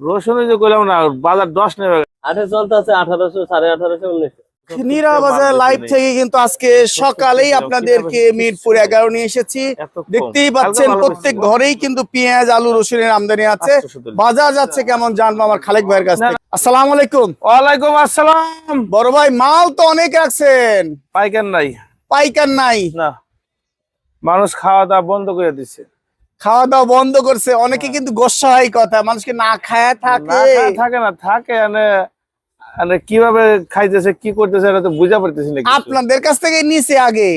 রসুন যে করলাম না বাজার দশ নেবে। আঠে চলতে আছে আঠারোশো সাড়ে আঠারোশো উনিশশো। নীরা বাজার লাইভ থেকে কিন্তু আজকে সকালেই আপনাদেরকে মিরপুর এগারো নিয়ে এসেছি। দেখতেই পাচ্ছেন প্রত্যেক ঘরেই কিন্তু পেঁয়াজ আলু রসুনের আমদানি আছে। বাজার যাচ্ছে কেমন জানব আমার খালেক ভাইয়ের কাছ থেকে। আসসালামু আলাইকুম। ওয়ালাইকুম আসসালাম। বড় ভাই মাল তো অনেক রাখছেন। পাইকার নাই। পাইকার নাই। না। মানুষ খাওয়া দাওয়া বন্ধ করে দিচ্ছে খাওয়া দাওয়া বন্ধ করছে। অনেকে কিন্তু গোসা হয় কথা মানুষকে না খায় থাকে। থাকে না থাকে মানে কীভাবে খাইতেছে কি করতেছে এটা তো বুঝা পারতেছি না আপনাদের কাছ থেকে নিছে আগে।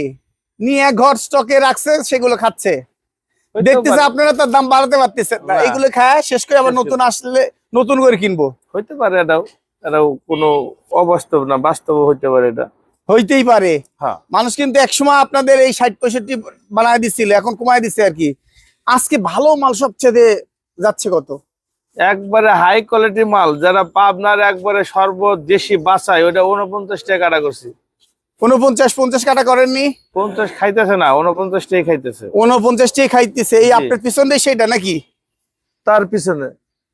নিয়ে ঘর স্টকে রাখছে সেগুলো খাচ্ছে। দেখতেছে আপনারা তার দাম বাড়াতে পারতেছেন না। না। এগুলো খায় শেষ করে আবার নতুন আসলে নতুন করে কিনবো। হইতে পারে এটাও। এটাও কোনো অবাস্তব না বাস্তব হইতে পারে এটা। হইতেই পারে। হ্যাঁ। মানুষ কিন্তু একসময় আপনাদের এই ষাট পঁয়ষট্টি বানায় দিচ্ছিল এখন কমায় দিচ্ছে আর কি। আজকে ভালো মাল সবচেয়ে যাচ্ছে কত? একবারে হাই কোয়ালিটি মাল যারা পাবনার একবারে সর্বদেশি বাসায় ওটা উনপঞ্চাশ টাকা কাটা করছি। উনপঞ্চাশ পঞ্চাশ কাটা করেননি? পঞ্চাশ খাইতেছে না খাইতেছে। উনপঞ্চাশটি খাইতেছে এই আপনার পিছনে সেটা নাকি? তার পিছনে।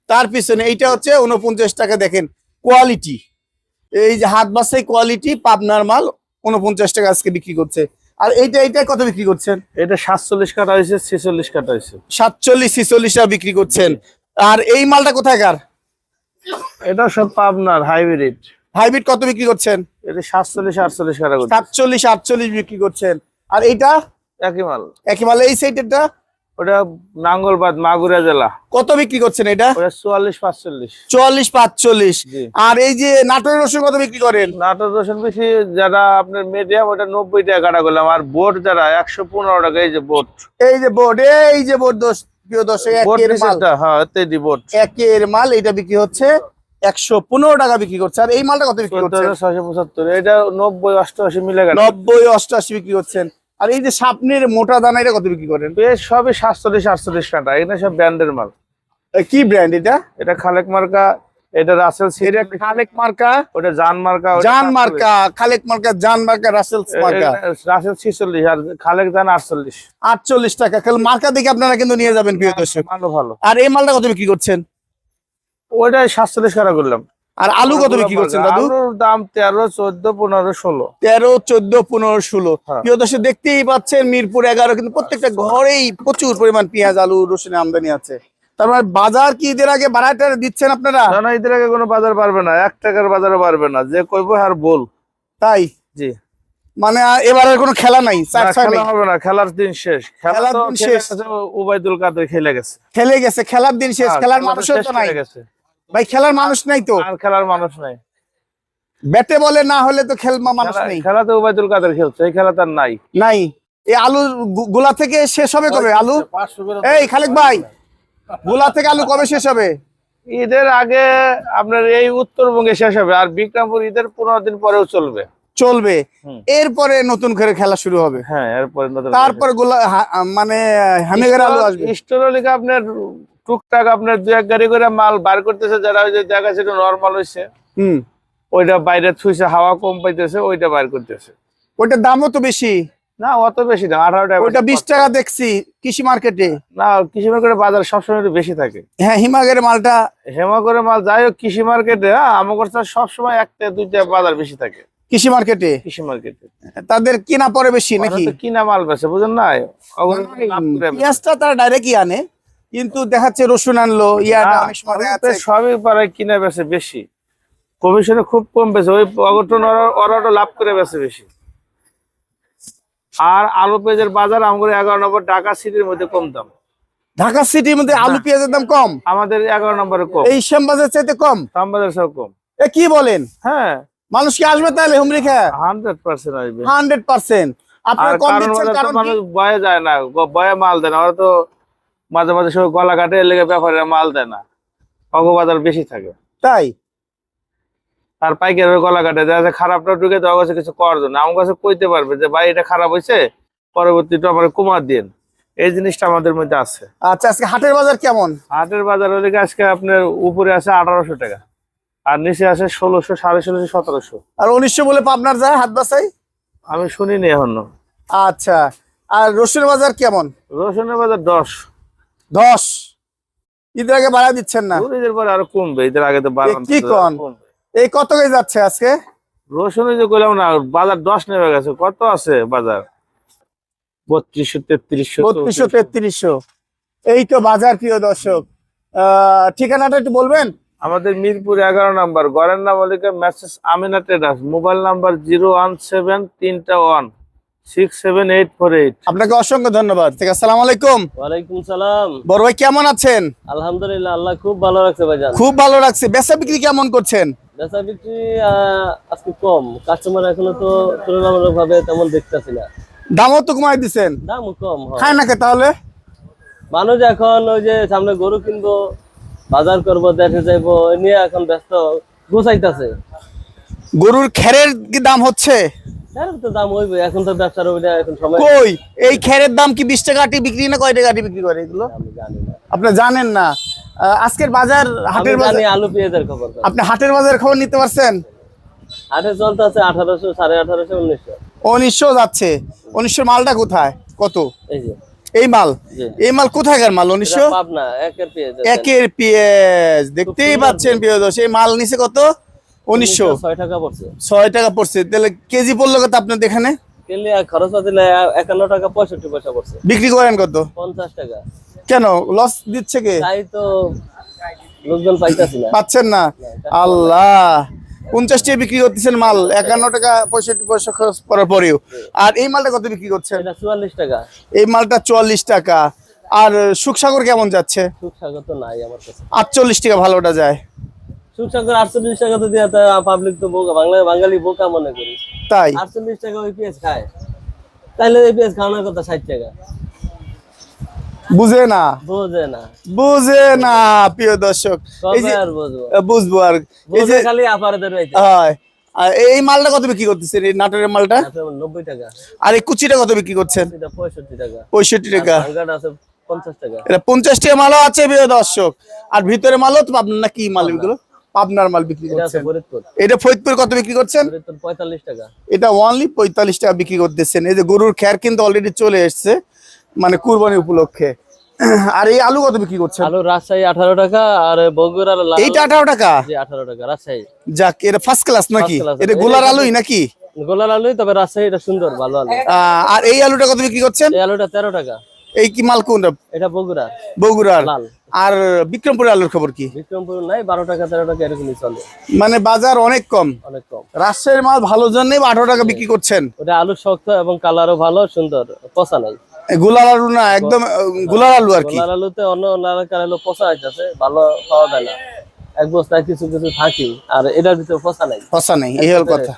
তার পিছনে এইটা হচ্ছে উনপঞ্চাশ টাকা দেখেন কোয়ালিটি এই যে হাত বাসাই কোয়ালিটি পাবনার মাল উনপঞ্চাশ টাকা আজকে বিক্রি করছে। আর এইটা এইটা কত বিক্রি করছেন? এটা সাতচল্লিশ কাটা হয়েছে ছেচল্লিশ কাটা হয়েছে। সাতচল্লিশ ছেচল্লিশ টাকা বিক্রি করছেন। আর এই মালটা কোথায়কার এটা সব পাবনার হাইব্রিড। হাইব্রিড কত বিক্রি করছেন? এটা সাতচল্লিশ আটচল্লিশ কাটা সাতচল্লিশ আটচল্লিশ বিক্রি করছেন। আর এইটা? একই মাল। একই মাল। এই সাইডেরটা ওটা নাঙ্গলবাদ মাগুরা জেলা। কত বিক্রি করছেন এটা? ওটা চুয়াল্লিশ পাঁচচল্লিশ। চুয়াল্লিশ পাঁচচল্লিশ। আর এই যে নাটোরের রসুন কত বিক্রি করেন? নাটোর রসুন বেশি যারা আপনার মিডিয়াম ওটা নব্বই টাকা কাটা করলাম। আর বোট যারা একশো পনেরো টাকা এই যে বোট এই যে বোর্ড এই যে বোর্ড দোষ প্রিয় দর্শক বোট একের মাল। হ্যাঁ তেদি বোট একের মাল এটা বিক্রি হচ্ছে একশো পনেরো টাকা বিক্রি করছে। আর এই মালটা কত বিক্রি হাজার ছয়শো পঁচাত্তর। এটা নব্বই অষ্টআশি মিলে গেল। নব্বই অষ্টআশি বিক্রি করছেন। আর এই যে সাপনের মোটা দানা এটা কত বিক্রি করেন? বেশ সবই সাতচল্লিশ আটচল্লিশ কাটা এখানে সব ব্র্যান্ডের মাল। কি ব্র্যান্ড এটা? এটা খালেক মার্কা এটা রাসেল এটা খালেক মার্কা? ওটা জান মার্কা জান মার্কা খালেক মার্কা জান মার্কা রাসেলস মার্কা। রাসেল ছিচল্লিশ আর খালেক জান আটচল্লিশ। আটচল্লিশ টাকা। খালি মার্কা দেখে আপনারা কিন্তু নিয়ে যাবেন প্রিয় দর্শক। ভালো ভালো। আর এই মালটা কত বিক্রি করছেন? ওইটাই সাতচল্লিশ করলাম। আর আলু কত বিক্রি করছেন দাদু? আলুর দাম তেরো চোদ্দ পনেরো ষোলো। তেরো চোদ্দ পনেরো ষোলো। হ্যাঁ। প্রিয় দর্শক দেখতেই পাচ্ছেন মিরপুর এগারো কিন্তু প্রত্যেকটা ঘরেই প্রচুর পরিমাণ পেঁয়াজ আলু রসুনের আমদানি আছে। তার মানে বাজার কি ঈদের আগে বাড়াটা দিচ্ছেন আপনারা? না না এদের আগে কোনো বাজার পারবে না। এক টাকার বাজারে পারবে না। যে কইবো আর বল। তাই? জি। মানে আহ, এবারের কোনো খেলা নাই খেলা হবে না খেলার দিন শেষ। খেলার দিন শেষ। উবাইদুল কাদের খেলে গেছে। খেলে গেছে খেলার দিন শেষ হ্যাঁ, খেলার খেলা তো নাই। গেছে। ভাই খেলার মানুষ নাই তো। আর খেলার মানুষ নাই। ব্যাটে বলে না হলে তো খেলমা মানুষ খেলা- নেই। খেলাতে উবাইদুল কাদের খেলছে এই খেলা তার নাই। নাই। এই আলু গোলা থেকে শেষ হবে কবে আলু? এই খালেক ভাই গোলা থেকে আলু কবে শেষ হবে? ঈদের আগে আপনার এই উত্তরবঙ্গে শেষ হবে আর বিক্রমপুর ঈদের পনেরো দিন পরেও চলবে। চলবে। এরপরে নতুন করে খেলা শুরু হবে। হ্যাঁ এরপরে তারপরে গোলা মানে হামেগের আলু আসবে। স্টোরলিকে আপনার টুকটাক আপনার দু এক গাড়ি করে মাল বার করতেছে যারা ওই যে দেখা ছিল নর্মাল হয়েছে হুম। ওইটা বাইরে থুইছে হাওয়া কম পাইতেছে ওইটা বাইর করতেছে। ওইটার দামও তো বেশি। না অত বেশি না আঠারো টাকা ওইটা বিশ টাকা দেখছি কৃষি মার্কেটে। না কৃষি মার্কেটে বাজার সবসময় একটু বেশি থাকে। হ্যাঁ হিমাগের মালটা। হেমা করে মাল যাই হোক কৃষি মার্কেটে হ্যাঁ আমার সবসময় একটা দুইটা বাজার বেশি থাকে। কৃষি মার্কেটে? কৃষি মার্কেটে। তাদের কিনা পরে বেশি নাকি? কিনা মাল বেছে বুঝেন না পেঁয়াজটা তারা ডাইরেক্টই আনে। কিন্তু দেখাচ্ছে রসুন আনলো যাচ্ছে সবই পাড়ায় কিনা বেছে বেশি। কমিশনে খুব কম বেছে ওই অঘটন ওরা লাভ করে বেছে বেশি। আর আলু পেঁয়াজের বাজার আমাদের এগারো নম্বর ঢাকা সিটির মধ্যে কম দাম। ঢাকা সিটির মধ্যে আলু পেঁয়াজের দাম কম? আমাদের এগারো নম্বরে কম। এই শ্যামবাজার চাইতে কম? দামবাজার সব কম। এ কি বলেন? হ্যাঁ। মানুষ কি আসবে তাহলে হুমরি খায়? হান্ড্রেড পার্সেন্ট আসবে। Hundred percent. আপনারা কম দিচ্ছেন কারণ কি? মানুষ বয়ে যায় না বয়ে মাল দেয় না। ওরা তো মাঝে মাঝে সব গলা কাটে এর লেগে ব্যাপারে মাল দেয় না। অগবাজার বেশি থাকে। তাই? আর পাইকারের গলা কাটে দেখা খারাপটা ঢুকে দেওয়া কাছে কিছু করার জন্য। আমার কাছে কইতে পারবে যে ভাই এটা খারাপ হয়েছে পরবর্তীটা আমার কুমার দিন এই জিনিসটা আমাদের মধ্যে আছে। আচ্ছা আজকে হাটের বাজার কেমন? হাটের বাজার ওদিকে আজকে আপনার উপরে আছে আঠারোশো টাকা আর নিচে আছে ষোলোশো সাড়ে ষোলোশো সতেরোশো। আর উনিশশো বলে পাবনার যায় হাত বাসাই আমি শুনিনি এখনও। আচ্ছা আর রসুন বাজার কেমন? রসুনের বাজার দশ। দশ। ঈদের আগে বাড়া দিচ্ছেন না। ঈদের পরে আরও কমবে ঈদের আগে তো কি কন? এই কত কেজি যাচ্ছে আজকে? রসুন যে করলাম না বাজার দশ নেমে গেছে কত আছে বাজার? বত্রিশশো তেত্রিশশো বত্রিশশো তেত্রিশশো। এই তো বাজার প্রিয় দর্শক। ঠিকানাটা একটু বলবেন? আমাদের মিরপুর এগারো নাম্বার গড়ের নাম লিখে message Amina traders mobile number zero one seven তিনটা ওয়ান। আপনাকে অসংখ্য ধন্যবাদ। আলাইকুম। ওয়ালাইকুম সালাম। বড় ভাই কেমন আছেন? আলহামদুলিল্লাহ আল্লাহ খুব ভালো রাখছে ভাইজান। খুব ভালো লাগছে বেচা বিক্রি কেমন করছেন? বেচা বিক্রি আজকে কম। কাস্টমার এখনও তো তুলনামূলক ভাবে তেমন দেখতেছি না। দামও তো কমাই দিচ্ছেন দামও কম হয়। খায় নাকি তাহলে? মানুষ এখন ওই যে সামনে গরু কিনবো বাজার করব দেখে যাইবো নিয়ে এখন ব্যস্ত গোছাইতেছে। গরুর খেরের কি দাম হচ্ছে? দাম হইবে এখন তো ব্যবসার ওইটা এখন সময় কই? এই খেরের দাম কি বিশ টাকা আটি বিক্রি না কয় টাকা আটি বিক্রি করে এগুলো? আমি জানি না। আপনি জানেন না। আজকের বাজার হাটের বাজার আলু পেঁয়াজের খবর। আপনি হাটের বাজার খবর নিতে পারছেন? হাটে চলতে আছে আঠারোশো সাড়ে আঠারোশো উনিশশো। উনিশশো যাচ্ছে। উনিশশো মালটা কোথায়? কত? এই যে। এই মাল? এই মাল কোথাকার মাল উনিশশো? একের পেঁয়াজ দেখতেই পাচ্ছেন প্রিয় এই মাল নিচে কত? উনিশশো ছয় টাকা পড়ছে। ছয় টাকা পড়ছে। তাহলে কেজি পড়ল কত আপনার এখানে? খরচ একান্ন টাকা পঁয়ষট্টি পয়সা পড়ছে। বিক্রি করেন কত? পঞ্চাশ টাকা। কেন? লস দিচ্ছে কে? তাই তো লোকজন পাইতাছি না। পাচ্ছেন না? আল্লাহ! পঞ্চাশ টাকা বিক্রি করতেছেন মাল একান্ন টাকা পঁয়ষট্টি পয়সা খরচ করার পরেও। আর এই মালটা কত বিক্রি করছেন? এটা চুয়াল্লিশ টাকা। এই মালটা চুয়াল্লিশ টাকা। আর সুখসাগর কেমন যাচ্ছে? সুখসাগর তো নাই আমার কাছে। আটচল্লিশ টাকা ভালোটা যায়। সুখসাগর আটচল্লিশ টাকা তো পাবলিক তো বোকা বাংলা বাঙালি বোকা মনে করি। তাই? আটচল্লিশ টাকা ওই পেঁয়াজ খায়। তাইলে ওই পেঁয়াজ খাওয়ানোর কথা ষাট টাকা। বুঝে না? বোঝে না। বুঝে না প্রিয় দর্শক। এই যে বুঝব? আর। এই যে খালি আপারদের হয়। এই মালটা কত বিক্রি করতেছেন? এই নাটোরের মালটা? নব্বই টাকা। আর এই কুচিটা কত বিক্রি করছেন? পঁয়ষট্টি টাকা। পঁয়ষট্টি টাকা। আছে পঞ্চাশ টাকা। এটা পঞ্চাশ টাকা মালও আছে প্রিয় দর্শক। আর ভিতরে মালও তো পাবনার না কি মাল এগুলো পাবনার মাল বিক্রি করছেন। এটা ফরিদপুর কত বিক্রি করছেন? পঁয়তাল্লিশ টাকা। এটা ওনলি পঁয়তাল্লিশ টাকা বিক্রি করতেছেন। এই যে গরুর খ্যার কিন্তু অলরেডি চলে এসছে মানে কুরবানি উপলক্ষে। আর এই আলু কত বিক্রি করছেন? আলু রাজশাহী আঠারো টাকা আর বগুড়ার লাল এইটা আঠারো টাকা? জি আঠারো টাকা রাজশাহী। যাক এটা ফার্স্ট ক্লাস নাকি? এটা গোলার আলুই নাকি? গোলার আলুই তবে রাজশাহী এটা সুন্দর ভালো আলু। আর এই আলুটা কত বিক্রি করছেন? এই আলুটা তেরো টাকা। এই কি মাল কোনটা? এটা বগুড়া। বগুড়ার। লাল। আর বিক্রমপুরের আলুর খবর কি? বিক্রমপুর নাই বারো টাকা তেরো টাকা এরকমই চলে। মানে বাজার অনেক কম। অনেক কম। রাজশাহীর মাল ভালো জন্য আঠারো টাকা বিক্রি করছেন। ওটা আলু শক্ত এবং কালারও ভালো সুন্দর পচা নাই। এই আলু না একদম আহ, আলু আর কি? গোলার আলুতে অন্য নারকেল আলু পচা হইতেছে ভালো পাওয়া যায় না। এক বস্তায় কিছু কিছু থাকি আর এটার ভিতরে পচা নাই। ফসা নেই এই হল কথা।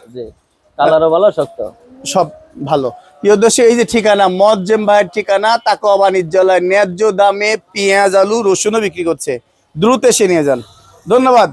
কালারও ভালো শক্ত। সব ভালো। প্রিয় দর্শক, এই যে ঠিকানা মজ্জেম ভাইয়ের ঠিকানা তাকওয়া বাণিজ্যালয় ন্যায্য দামে পেঁয়াজ আলু রসুনও বিক্রি করছে। দ্রুত এসে নিয়ে যান। ধন্যবাদ।